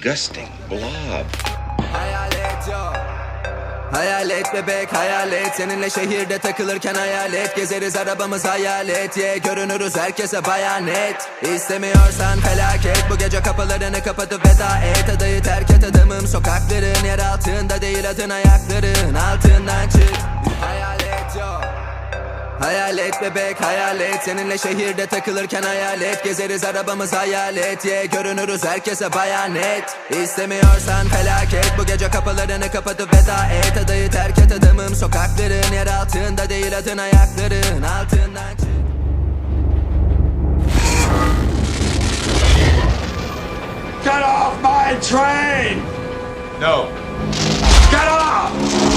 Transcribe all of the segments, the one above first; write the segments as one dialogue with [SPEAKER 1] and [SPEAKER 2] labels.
[SPEAKER 1] disgusting blob.
[SPEAKER 2] Hayalet yok Hayalet bebek hayalet Seninle şehirde takılırken hayalet Gezeriz arabamız hayalet yeah, Görünürüz herkese bayanet İstemiyorsan felaket. Bu gece kapılarını kapatıp veda et. Adayı terk et adamım. Sokakların yer altında değil adın ayakların Altından çık. Hayalet yok Hayalet bebek hayalet Seninle şehirde takılırken hayalet Gezeriz arabamız hayalet yeah, Görünürüz herkese bayanet İstemiyorsan felaket. Bu gece kapılarını kapatıp veda et. Adayı terk et adamım. Sokakların yer altında değil adın ayakların Altından çık.
[SPEAKER 3] Get off my train! No. Get off!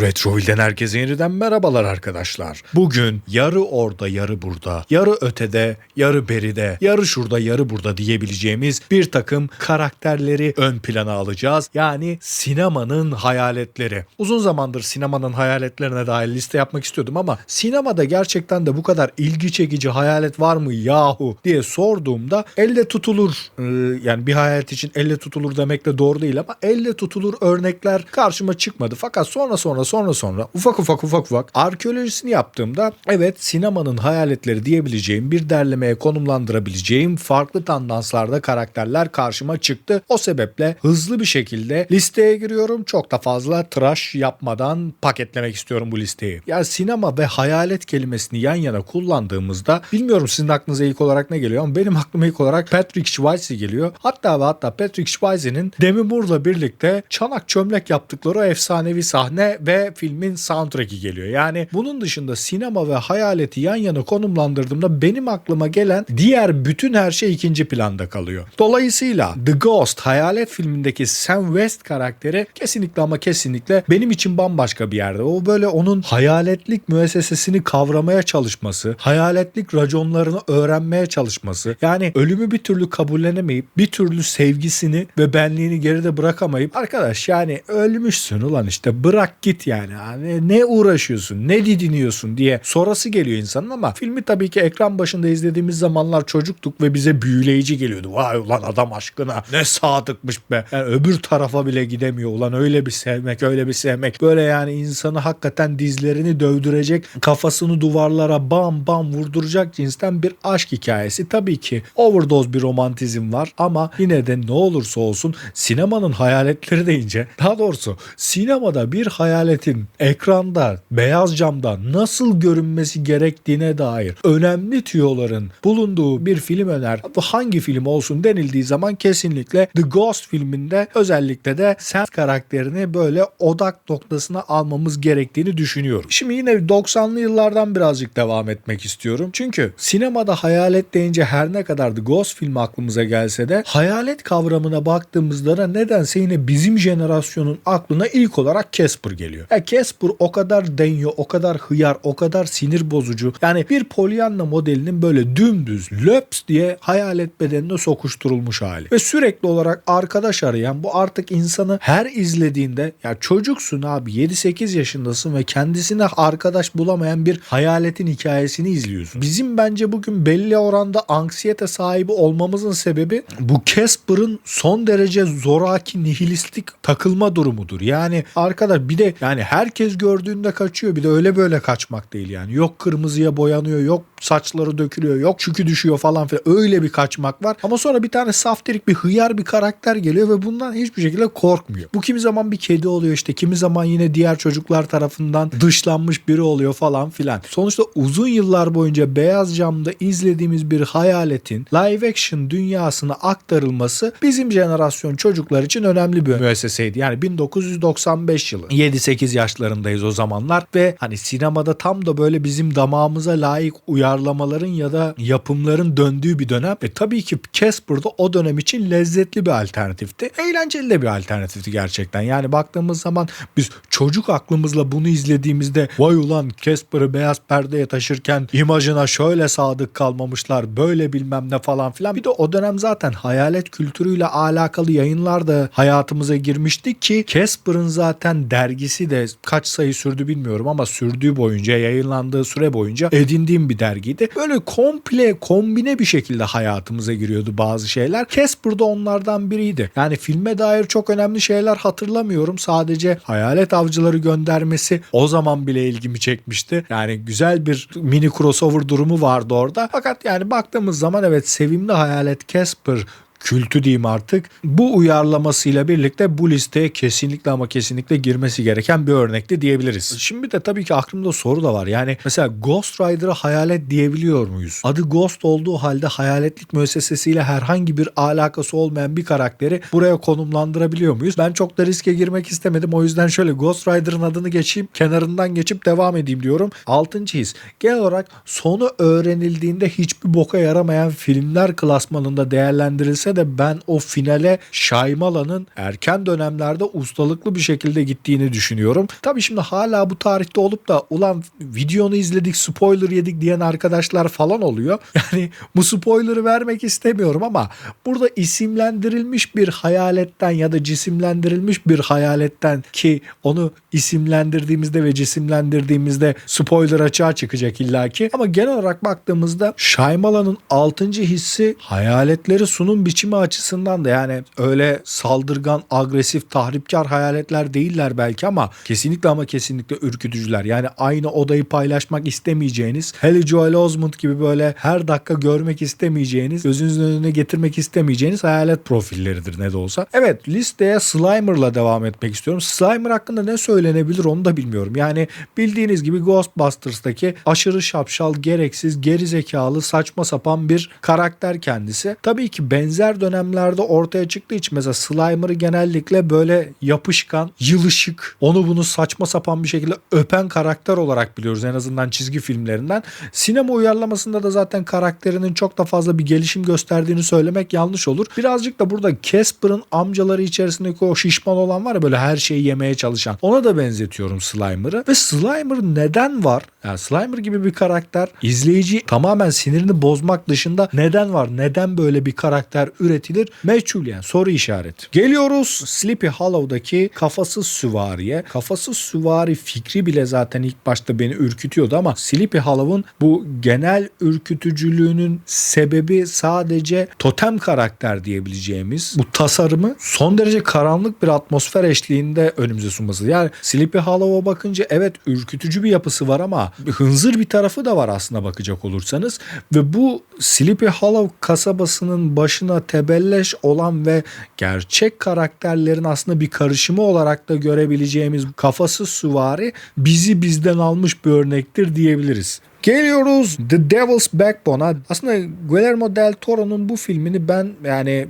[SPEAKER 4] Retroil'den herkese yeniden merhabalar arkadaşlar. Bugün yarı orada yarı burada, yarı ötede, yarı beride, yarı şurada yarı burada diyebileceğimiz bir takım karakterleri ön plana alacağız. Yani sinemanın hayaletleri. Uzun zamandır sinemanın hayaletlerine dair liste yapmak istiyordum ama sinemada gerçekten de bu kadar ilgi çekici hayalet var mı yahu diye sorduğumda elle tutulur e, yani bir hayalet için elle tutulur demek de doğru değil ama elle tutulur örnekler karşıma çıkmadı. Fakat sonra sonra sonra sonra ufak ufak ufak ufak arkeolojisini yaptığımda evet sinemanın hayaletleri diyebileceğim bir derlemeye konumlandırabileceğim farklı tandanslarda karakterler karşıma çıktı. O sebeple hızlı bir şekilde listeye giriyorum. Çok da fazla tıraş yapmadan paketlemek istiyorum bu listeyi. Yani sinema ve hayalet kelimesini yan yana kullandığımızda bilmiyorum sizin aklınıza ilk olarak ne geliyor ama benim aklıma ilk olarak Patrick Swayze geliyor. Hatta ve hatta Patrick Swayze'nin Demi Moore'la birlikte çanak çömlek yaptıkları o efsanevi sahne ve filmin soundtrack'i geliyor. Yani bunun dışında sinema ve hayaleti yan yana konumlandırdığımda benim aklıma gelen diğer bütün her şey ikinci planda kalıyor. Dolayısıyla The Ghost hayalet filmindeki Sam West karakteri kesinlikle ama kesinlikle benim için bambaşka bir yerde. O böyle onun hayaletlik müessesesini kavramaya çalışması, hayaletlik raconlarını öğrenmeye çalışması. Yani ölümü bir türlü kabullenemeyip bir türlü sevgisini ve benliğini geride bırakamayıp arkadaş yani ölmüşsün ulan işte bırak git yani. yani ne uğraşıyorsun ne didiniyorsun diye sorası geliyor insanın ama filmi tabii ki ekran başında izlediğimiz zamanlar çocuktuk ve bize büyüleyici geliyordu. Vay ulan adam aşkına ne sadıkmış be. Yani öbür tarafa bile gidemiyor ulan öyle bir sevmek öyle bir sevmek. Böyle yani insanı hakikaten dizlerini dövdürecek kafasını duvarlara bam bam vurduracak cinsten bir aşk hikayesi. Tabii ki overdose bir romantizm var ama yine de ne olursa olsun sinemanın hayaletleri deyince daha doğrusu sinemada bir hayaletin ekranda beyaz camda nasıl görünmesi gerektiğine dair önemli tüyoların bulunduğu bir film öner. Bu hangi film olsun denildiği zaman kesinlikle The Ghost filminde özellikle de Sam karakterini böyle odak noktasına almamız gerektiğini düşünüyorum. Şimdi yine 90'lı yıllardan birazcık devam etmek istiyorum. Çünkü sinemada hayalet deyince her ne kadar The Ghost filmi aklımıza gelse de hayalet kavramına baktığımızda da nedense yine bizim jenerasyonun aklına ilk olarak Casper geliyor. Ya Casper o kadar denyo, o kadar hıyar, o kadar sinir bozucu. Yani bir Pollyanna modelinin böyle dümdüz löps diye hayalet bedenine sokuşturulmuş hali. Ve sürekli olarak arkadaş arayan bu artık insanı her izlediğinde ya çocuksun abi 7-8 yaşındasın ve kendisine arkadaş bulamayan bir hayaletin hikayesini izliyorsun. Bizim bence bugün belli oranda anksiyete sahibi olmamızın sebebi bu Casper'ın son derece zoraki nihilistik takılma durumudur. Yani arkadaş bir de yani herkes gördüğünde kaçıyor bir de öyle böyle kaçmak değil yani. Yok kırmızıya boyanıyor yok saçları dökülüyor yok çükü düşüyor falan filan öyle bir kaçmak var. Ama sonra bir tane saftirik bir hıyar bir karakter geliyor ve bundan hiçbir şekilde korkmuyor. Bu kimi zaman bir kedi oluyor işte kimi zaman yine diğer çocuklar tarafından dışlanmış biri oluyor falan filan. Sonuçta uzun yıllar boyunca beyaz camda izlediğimiz bir hayaletin live action dünyasına aktarılması bizim jenerasyon çocuklar için önemli bir müesseseydi. Yani 1995 yılı. 7-8 yaşlarındayız o zamanlar ve hani sinemada tam da böyle bizim damağımıza layık uyarlamaların ya da yapımların döndüğü bir dönem. E tabii ki Casper'da o dönem için lezzetli bir alternatifti. Eğlenceli de bir alternatifti gerçekten. Yani baktığımız zaman biz çocuk aklımızla bunu izlediğimizde vay ulan Casper'ı beyaz perdeye taşırken imajına şöyle sadık kalmamışlar böyle bilmem ne falan filan. Bir de o dönem zaten hayalet kültürüyle alakalı yayınlar da hayatımıza girmişti ki Casper'ın zaten dergisi de kaç sayı sürdü bilmiyorum ama sürdüğü boyunca yayınlandığı süre boyunca edindiğim bir dergi. Çizgiydi. Böyle komple kombine bir şekilde hayatımıza giriyordu bazı şeyler. Casper da onlardan biriydi. Yani filme dair çok önemli şeyler hatırlamıyorum. Sadece hayalet avcıları göndermesi o zaman bile ilgimi çekmişti. Yani güzel bir mini crossover durumu vardı orada. Fakat yani baktığımız zaman evet sevimli hayalet Casper kültü diyeyim artık. Bu uyarlamasıyla birlikte bu listeye kesinlikle ama kesinlikle girmesi gereken bir örnekti diyebiliriz. Şimdi de tabii ki aklımda soru da var. Yani mesela Ghost Rider'a hayalet diyebiliyor muyuz? Adı Ghost olduğu halde hayaletlik müessesesiyle herhangi bir alakası olmayan bir karakteri buraya konumlandırabiliyor muyuz? Ben çok da riske girmek istemedim. O yüzden şöyle Ghost Rider'ın adını geçeyim, kenarından geçip devam edeyim diyorum. Altıncı his. Genel olarak sonu öğrenildiğinde hiçbir boka yaramayan filmler klasmanında değerlendirilse de ben o finale Shyamalan'ın erken dönemlerde ustalıklı bir şekilde gittiğini düşünüyorum. Tabii şimdi hala bu tarihte olup da ulan videonu izledik spoiler yedik diyen arkadaşlar falan oluyor. Yani bu spoiler'ı vermek istemiyorum ama burada isimlendirilmiş bir hayaletten ya da cisimlendirilmiş bir hayaletten ki onu isimlendirdiğimizde ve cisimlendirdiğimizde spoiler açığa çıkacak illaki. Ama genel olarak baktığımızda Shyamalan'ın 6. hissi hayaletleri sunum biçimi açısından da yani öyle saldırgan, agresif, tahripkar hayaletler değiller belki ama kesinlikle ama kesinlikle ürkütücüler. Yani aynı odayı paylaşmak istemeyeceğiniz, hele Joel Osment gibi böyle her dakika görmek istemeyeceğiniz, gözünüzün önüne getirmek istemeyeceğiniz hayalet profilleridir ne de olsa. Evet listeye Slimer'la devam etmek istiyorum. Slimer hakkında ne söylenebilir onu da bilmiyorum. Yani bildiğiniz gibi Ghostbusters'taki aşırı şapşal, gereksiz, geri zekalı, saçma sapan bir karakter kendisi. Tabii ki benzer dönemlerde ortaya çıktığı için mesela Slimer'ı genellikle böyle yapışkan, yılışık, onu bunu saçma sapan bir şekilde öpen karakter olarak biliyoruz en azından çizgi filmlerinden. Sinema uyarlamasında da zaten karakterinin çok da fazla bir gelişim gösterdiğini söylemek yanlış olur. Birazcık da burada Casper'ın amcaları içerisindeki o şişman olan var ya böyle her şeyi yemeye çalışan. Ona da benzetiyorum Slimer'ı. Ve Slimer neden var? Yani Slimer gibi bir karakter izleyici tamamen sinirini bozmak dışında neden var? Neden böyle bir karakter üretilir? Meçhul yani soru işareti. Geliyoruz Sleepy Hollow'daki kafasız süvariye. Kafasız süvari fikri bile zaten ilk başta beni ürkütüyordu ama Sleepy Hollow'un bu genel ürkütücülüğünün sebebi sadece totem karakter diyebileceğimiz bu tasarımı son derece karanlık bir atmosfer eşliğinde önümüze sunması. Yani Sleepy Hollow'a bakınca evet ürkütücü bir yapısı var ama hınzır bir tarafı da var aslında bakacak olursanız ve bu Sleepy Hollow kasabasının başına tebelleş olan ve gerçek karakterlerin aslında bir karışımı olarak da görebileceğimiz kafası süvari bizi bizden almış bir örnektir diyebiliriz. Geliyoruz The Devil's Backbone'a. Aslında Guillermo del Toro'nun bu filmini ben yani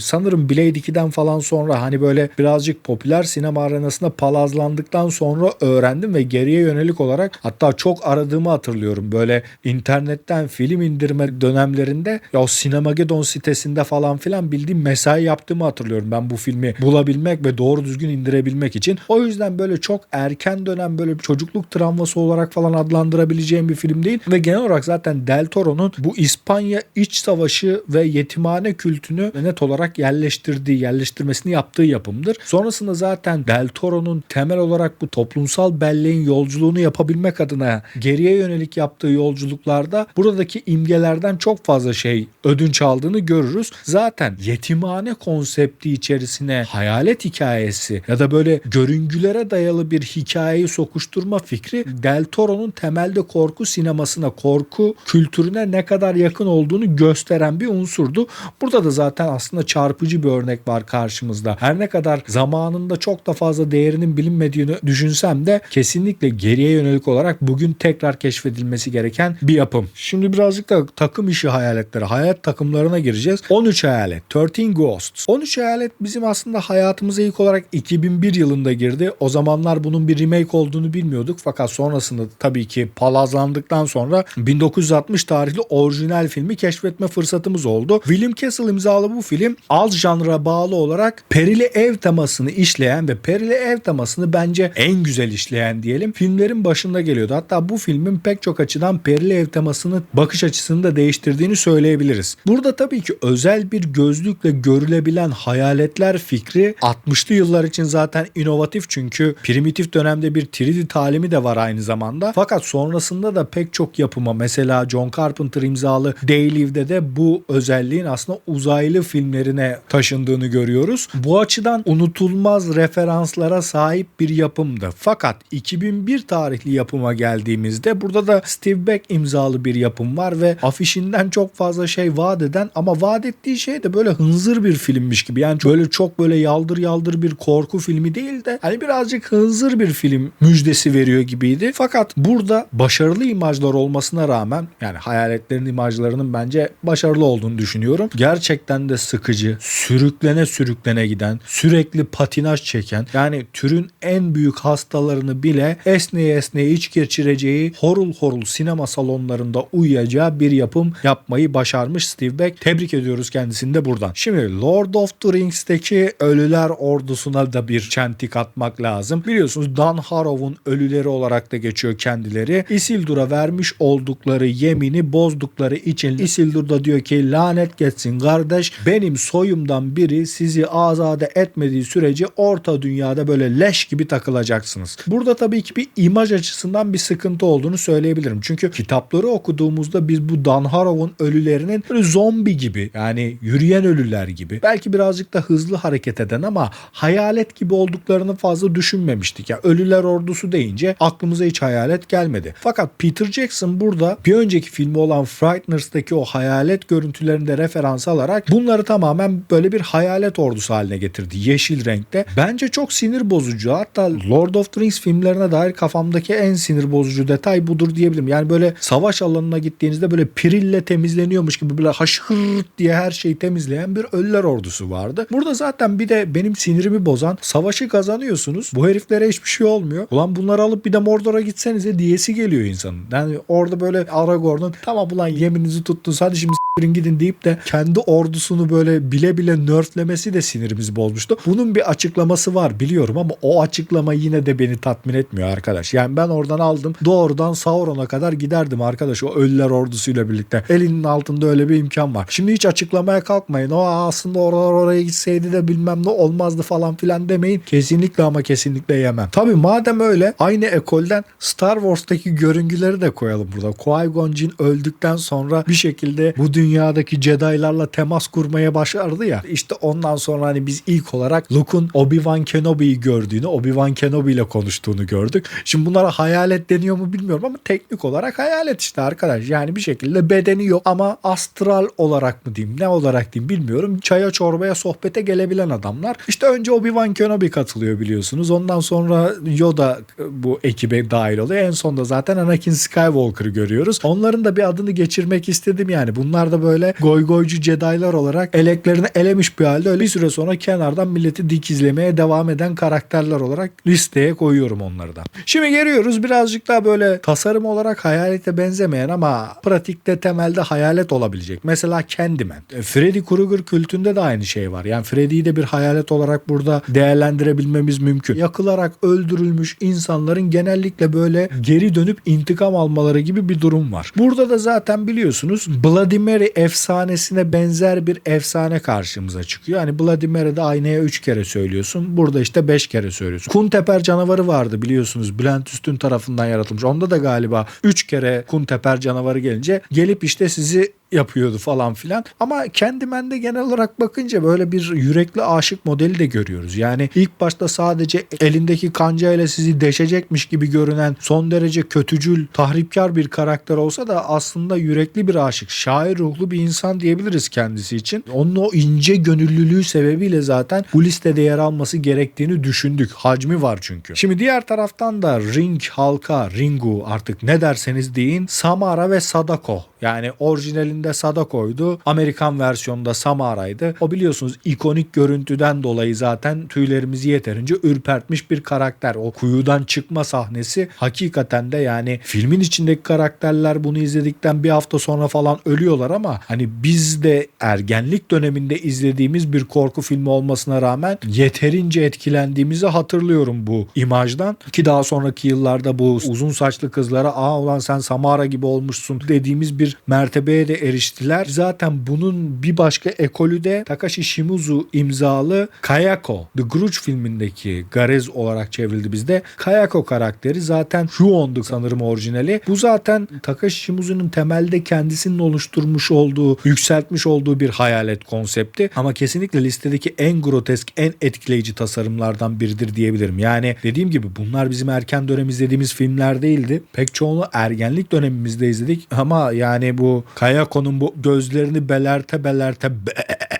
[SPEAKER 4] sanırım Blade 2'den falan sonra hani böyle birazcık popüler sinema arenasında palazlandıktan sonra öğrendim ve geriye yönelik olarak hatta çok aradığımı hatırlıyorum. Böyle internetten film indirme dönemlerinde ya o Sinemagedon sitesinde falan filan bildiğim mesai yaptığımı hatırlıyorum. Ben bu filmi bulabilmek ve doğru düzgün indirebilmek için. O yüzden böyle çok erken dönem böyle çocukluk travması olarak falan adlandırabileceğim bir film değil ve genel olarak zaten Del Toro'nun bu İspanya iç savaşı ve yetimhane kültünü net olarak yerleştirdiği, yerleştirmesini yaptığı yapımdır. Sonrasında zaten Del Toro'nun temel olarak bu toplumsal belleğin yolculuğunu yapabilmek adına geriye yönelik yaptığı yolculuklarda buradaki imgelerden çok fazla şey ödünç aldığını görürüz. Zaten yetimhane konsepti içerisine hayalet hikayesi ya da böyle görüngülere dayalı bir hikayeyi sokuşturma fikri Del Toro'nun temelde korku sinemasına, korku kültürüne ne kadar yakın olduğunu gösteren bir unsurdu. Burada da zaten aslında çarpıcı bir örnek var karşımızda. Her ne kadar zamanında çok da fazla değerinin bilinmediğini düşünsem de kesinlikle geriye yönelik olarak bugün tekrar keşfedilmesi gereken bir yapım. Şimdi birazcık da takım işi hayaletleri, hayat takımlarına gireceğiz. 13 hayalet, 13 Ghosts. 13 hayalet bizim aslında hayatımıza ilk olarak 2001 yılında girdi. O zamanlar bunun bir remake olduğunu bilmiyorduk fakat sonrasında tabii ki palazlandıktan sonra 1960 tarihli orijinal filmi keşfetme fırsatımız oldu. William Castle imzalı bu film alt janra bağlı olarak perili ev temasını işleyen ve perili ev temasını bence en güzel işleyen diyelim filmlerin başında geliyordu. Hatta bu filmin pek çok açıdan perili ev temasını bakış açısını da değiştirdiğini söyleyebiliriz. Burada tabii ki özel bir gözlükle görülebilen hayaletler fikri 60'lı yıllar için zaten inovatif çünkü primitif dönemde bir 3D talimi de var aynı zamanda. Fakat sonrasında da pek pek çok yapıma mesela John Carpenter imzalı They Live'de de bu özelliğin aslında uzaylı filmlerine taşındığını görüyoruz. Bu açıdan unutulmaz referanslara sahip bir yapımdı. Fakat 2001 tarihli yapıma geldiğimizde burada da Steve Beck imzalı bir yapım var ve afişinden çok fazla şey vaat eden ama vaat ettiği şey de böyle hınzır bir filmmiş gibi. Yani böyle çok böyle yaldır yaldır bir korku filmi değil de hani birazcık hınzır bir film müjdesi veriyor gibiydi. Fakat burada başarılı imajlar olmasına rağmen yani hayaletlerin imajlarının bence başarılı olduğunu düşünüyorum. Gerçekten de sıkıcı, sürüklene sürüklene giden, sürekli patinaj çeken yani türün en büyük hastalarını bile esneye esneye iç geçireceği horul horul sinema salonlarında uyuyacağı bir yapım yapmayı başarmış Steve Beck. Tebrik ediyoruz kendisini de buradan. Şimdi Lord of the Rings'teki ölüler ordusuna da bir çentik atmak lazım. Biliyorsunuz Dan Harrow'un ölüleri olarak da geçiyor kendileri. Isildur'a vermiş oldukları yemini bozdukları için Isildur da diyor ki lanet geçsin kardeş benim soyumdan biri sizi azade etmediği sürece orta dünyada böyle leş gibi takılacaksınız. Burada tabii ki bir imaj açısından bir sıkıntı olduğunu söyleyebilirim. Çünkü kitapları okuduğumuzda biz bu Dan Harrow'un ölülerinin böyle zombi gibi yani yürüyen ölüler gibi belki birazcık da hızlı hareket eden ama hayalet gibi olduklarını fazla düşünmemiştik. Ya ölüler ordusu deyince aklımıza hiç hayalet gelmedi. Fakat Peter Jackson burada bir önceki filmi olan Frighteners'taki o hayalet görüntülerinde referans alarak bunları tamamen böyle bir hayalet ordusu haline getirdi. Yeşil renkte. Bence çok sinir bozucu. Hatta Lord of the Rings filmlerine dair kafamdaki en sinir bozucu detay budur diyebilirim. Yani böyle savaş alanına gittiğinizde böyle pirille temizleniyormuş gibi böyle haşırt diye her şeyi temizleyen bir ölüler ordusu vardı. Burada zaten bir de benim sinirimi bozan savaşı kazanıyorsunuz. Bu heriflere hiçbir şey olmuyor. Ulan bunları alıp bir de Mordor'a gitsenize diyesi geliyor insanın. Yani orada böyle Aragorn'un tamam ulan yemininizi tuttunuz hadi şimdi gidin deyip de kendi ordusunu böyle bile bile nörflemesi de sinirimizi bozmuştu. Bunun bir açıklaması var biliyorum ama o açıklama yine de beni tatmin etmiyor arkadaş. Yani ben oradan aldım doğrudan Sauron'a kadar giderdim arkadaş o ölüler ordusuyla birlikte. Elinin altında öyle bir imkan var. Şimdi hiç açıklamaya kalkmayın. O aslında oralar oraya gitseydi de bilmem ne olmazdı falan filan demeyin. Kesinlikle ama kesinlikle yemem. Tabi madem öyle aynı ekolden Star Wars'taki görüngüleri de koyalım burada. Qui-Gon Jinn öldükten sonra bir şekilde bu dünyadaki Jedi'larla temas kurmaya başardı ya. İşte ondan sonra hani biz ilk olarak Luke'un Obi-Wan Kenobi'yi gördüğünü, Obi-Wan Kenobi ile konuştuğunu gördük. Şimdi bunlara hayalet deniyor mu bilmiyorum ama teknik olarak hayalet işte arkadaş. Yani bir şekilde bedeni yok ama astral olarak mı diyeyim ne olarak diyeyim bilmiyorum. Çaya çorbaya sohbete gelebilen adamlar. İşte önce Obi-Wan Kenobi katılıyor biliyorsunuz. Ondan sonra Yoda bu ekibe dahil oluyor. En sonunda zaten Anakin Skywalker'ı görüyoruz. Onların da bir adını geçirmek istedim yani. Bunlar da böyle goygoycu Jedi'lar olarak eleklerini elemiş bir halde öyle bir süre sonra kenardan milleti dik izlemeye devam eden karakterler olarak listeye koyuyorum onları da. Şimdi geliyoruz birazcık daha böyle tasarım olarak hayalete benzemeyen ama pratikte temelde hayalet olabilecek. Mesela Candyman. E, Freddy Krueger kültünde de aynı şey var. Yani Freddy'yi de bir hayalet olarak burada değerlendirebilmemiz mümkün. Yakılarak öldürülmüş insanların genellikle böyle geri dönüp intikam almaları gibi bir durum var. Burada da zaten biliyorsunuz Bloody Mary efsanesine benzer bir efsane karşımıza çıkıyor. Hani Bloody Mary'de aynaya 3 kere söylüyorsun. Burada işte 5 kere söylüyorsun. Kunteper canavarı vardı biliyorsunuz. Bülent Üstün tarafından yaratılmış. Onda da galiba 3 kere Kunteper canavarı gelince gelip işte sizi yapıyordu falan filan. Ama Candyman'de genel olarak bakınca böyle bir yürekli aşık modeli de görüyoruz. Yani ilk başta sadece elindeki kancayla sizi deşecekmiş gibi görünen son derece kötücül, tahripkar bir karakter olsa da aslında yürekli bir aşık, şair ruhlu bir insan diyebiliriz kendisi için. Onun o ince gönüllülüğü sebebiyle zaten bu listede yer alması gerektiğini düşündük. Hacmi var çünkü. Şimdi diğer taraftan da Ring halka, Ringu artık ne derseniz deyin Samara ve Sadako. Yani orijinalinde Sadako'ydu. Amerikan versiyonunda Samara'ydı. O biliyorsunuz ikonik görüntüden dolayı zaten tüylerimizi yeterince ürpertmiş bir karakter. O kuyudan çıkma sahnesi hakikaten de yani filmin içindeki karakterler bunu izledikten bir hafta sonra falan ölüyorlar ama hani biz de ergenlik döneminde izlediğimiz bir korku filmi olmasına rağmen yeterince etkilendiğimizi hatırlıyorum bu imajdan. Ki daha sonraki yıllarda bu uzun saçlı kızlara aa ulan sen Samara gibi olmuşsun dediğimiz bir bir mertebeye de eriştiler. Zaten bunun bir başka ekolü de Takashi Shimizu imzalı Kayako The Grudge filmindeki Garez olarak çevrildi bizde. Kayako karakteri zaten Huon'du sanırım orijinali. Bu zaten Takashi Shimizu'nun temelde kendisinin oluşturmuş olduğu, yükseltmiş olduğu bir hayalet konsepti. Ama kesinlikle listedeki en grotesk, en etkileyici tasarımlardan biridir diyebilirim. Yani dediğim gibi bunlar bizim erken dönem izlediğimiz filmler değildi. Pek çoğunu ergenlik dönemimizde izledik. Ama yani bu Kayako'nun bu gözlerini belerte belerte be-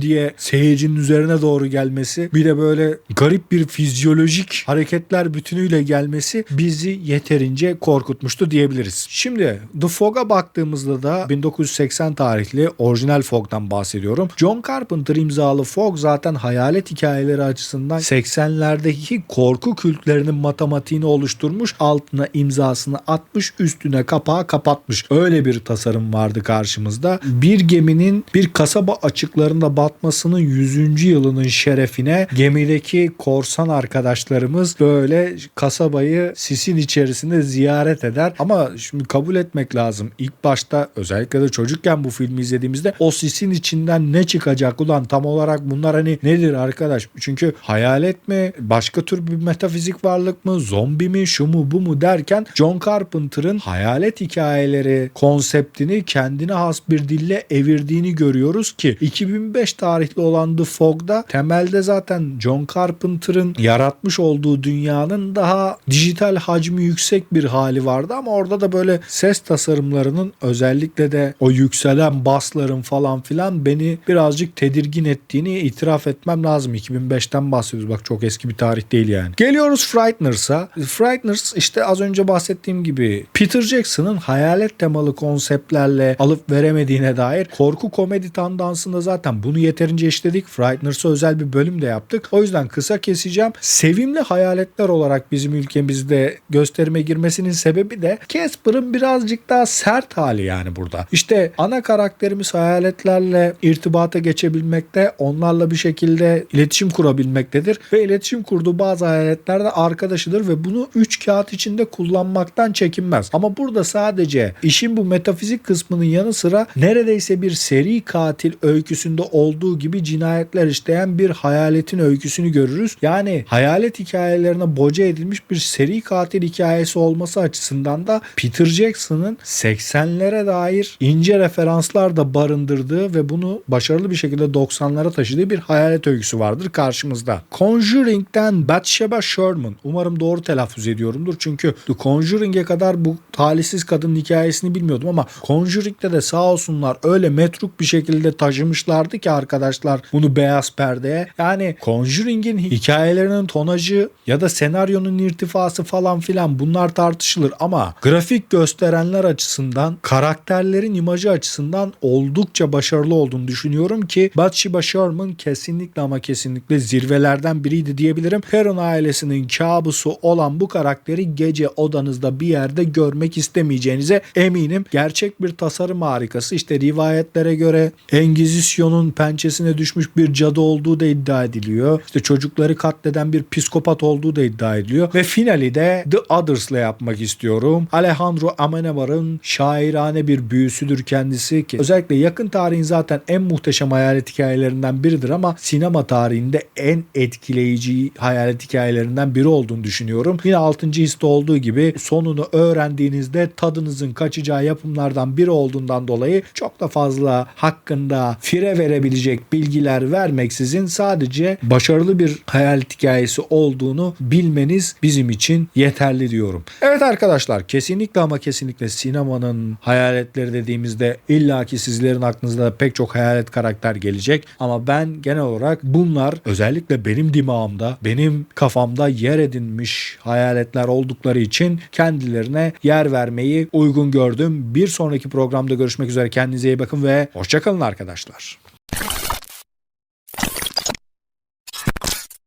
[SPEAKER 4] diye seyircinin üzerine doğru gelmesi bir de böyle garip bir fizyolojik hareketler bütünüyle gelmesi bizi yeterince korkutmuştu diyebiliriz. Şimdi The Fog'a baktığımızda da 1980 tarihli orijinal Fog'dan bahsediyorum. John Carpenter imzalı Fog zaten hayalet hikayeleri açısından 80'lerdeki korku kültlerinin matematiğini oluşturmuş, altına imzasını atmış, üstüne kapağı kapatmış. Öyle bir tasarım vardı karşımızda. Bir geminin bir kasaba açıklarında batmasının 100. yılının şerefine gemideki korsan arkadaşlarımız böyle kasabayı sisin içerisinde ziyaret eder. Ama şimdi kabul etmek lazım. İlk başta özellikle de çocukken bu filmi izlediğimizde o sisin içinden ne çıkacak ulan tam olarak bunlar hani nedir arkadaş? Çünkü hayalet mi? Başka tür bir metafizik varlık mı? Zombi mi? Şu mu bu mu derken John Carpenter'ın hayalet hikayeleri konseptini kendine has bir dille evirdiğini görüyoruz ki 2005 tarihli olan The Fog'da temelde zaten John Carpenter'ın yaratmış olduğu dünyanın daha dijital hacmi yüksek bir hali vardı ama orada da böyle ses tasarımlarının özellikle de o yükselen basların falan filan beni birazcık tedirgin ettiğini itiraf etmem lazım. 2005'ten bahsediyoruz bak çok eski bir tarih değil yani. Geliyoruz Frighteners'a. Frighteners işte az önce bahsettiğim gibi Peter Jackson'ın hayalet temalı konseptlerle alıp veremediğine dair korku komedi tandansında zaten bunu yeterince işledik. Frighteners'a özel bir bölüm de yaptık. O yüzden kısa keseceğim. Sevimli hayaletler olarak bizim ülkemizde gösterime girmesinin sebebi de Casper'ın birazcık daha sert hali yani burada. İşte ana karakterimiz hayaletlerle irtibata geçebilmekte, onlarla bir şekilde iletişim kurabilmektedir ve iletişim kurduğu bazı hayaletler de arkadaşıdır ve bunu üç kağıt içinde kullanmaktan çekinmez. Ama burada sadece işin bu metafizik kısmının yanı sıra neredeyse bir seri katil öyküsünde olduğu gibi cinayetler işleyen bir hayaletin öyküsünü görürüz. Yani hayalet hikayelerine boca edilmiş bir seri katil hikayesi olması açısından da Peter Jackson'ın 80'lere dair ince referanslar da barındırdığı ve bunu başarılı bir şekilde 90'lara taşıdığı bir hayalet öyküsü vardır karşımızda. Conjuring'den Bathsheba Sherman. Umarım doğru telaffuz ediyorumdur. Çünkü The Conjuring'e kadar bu talihsiz kadının hikayesini bilmiyordum ama Conjuring'de de sağ olsunlar öyle metruk bir şekilde taşımışlardı ki arkadaşlar bunu beyaz perdeye. Yani Conjuring'in hikayelerinin tonajı ya da senaryonun irtifası falan filan bunlar tartışılır ama grafik gösterenler açısından karakterlerin imajı açısından oldukça başarılı olduğunu düşünüyorum ki Bathsheba Sherman kesinlikle ama kesinlikle zirvelerden biriydi diyebilirim. Perron ailesinin kabusu olan bu karakteri gece odanızda bir yerde görmek istemeyeceğinize eminim. Gerçek bir tasarım harikası. İşte rivayetlere göre Engizisyon'un pençesine düşmüş bir cadı olduğu da iddia ediliyor. İşte çocukları katleden bir psikopat olduğu da iddia ediliyor. Ve finali de The Others'la yapmak istiyorum. Alejandro Amenabar'ın şairane bir büyüsüdür kendisi ki özellikle yakın tarihin zaten en muhteşem hayalet hikayelerinden biridir ama sinema tarihinde en etkileyici hayalet hikayelerinden biri olduğunu düşünüyorum. Yine 6. histe olduğu gibi sonunu öğrendiğinizde tadınızın kaçacağı yapımlardan biri olduğundan dolayı çok da fazla hakkında fire verebilecek bilgiler vermeksizin sadece başarılı bir hayalet hikayesi olduğunu bilmeniz bizim için yeterli diyorum. Evet arkadaşlar kesinlikle ama kesinlikle sinemanın hayaletleri dediğimizde illaki sizlerin aklınızda pek çok hayalet karakter gelecek ama ben genel olarak bunlar özellikle benim dimağımda benim kafamda yer edinmiş hayaletler oldukları için kendilerine yer vermeyi uygun gördüm. Bir sonraki programda görüşmek üzere kendinize iyi bakın ve hoşçakalın arkadaşlar.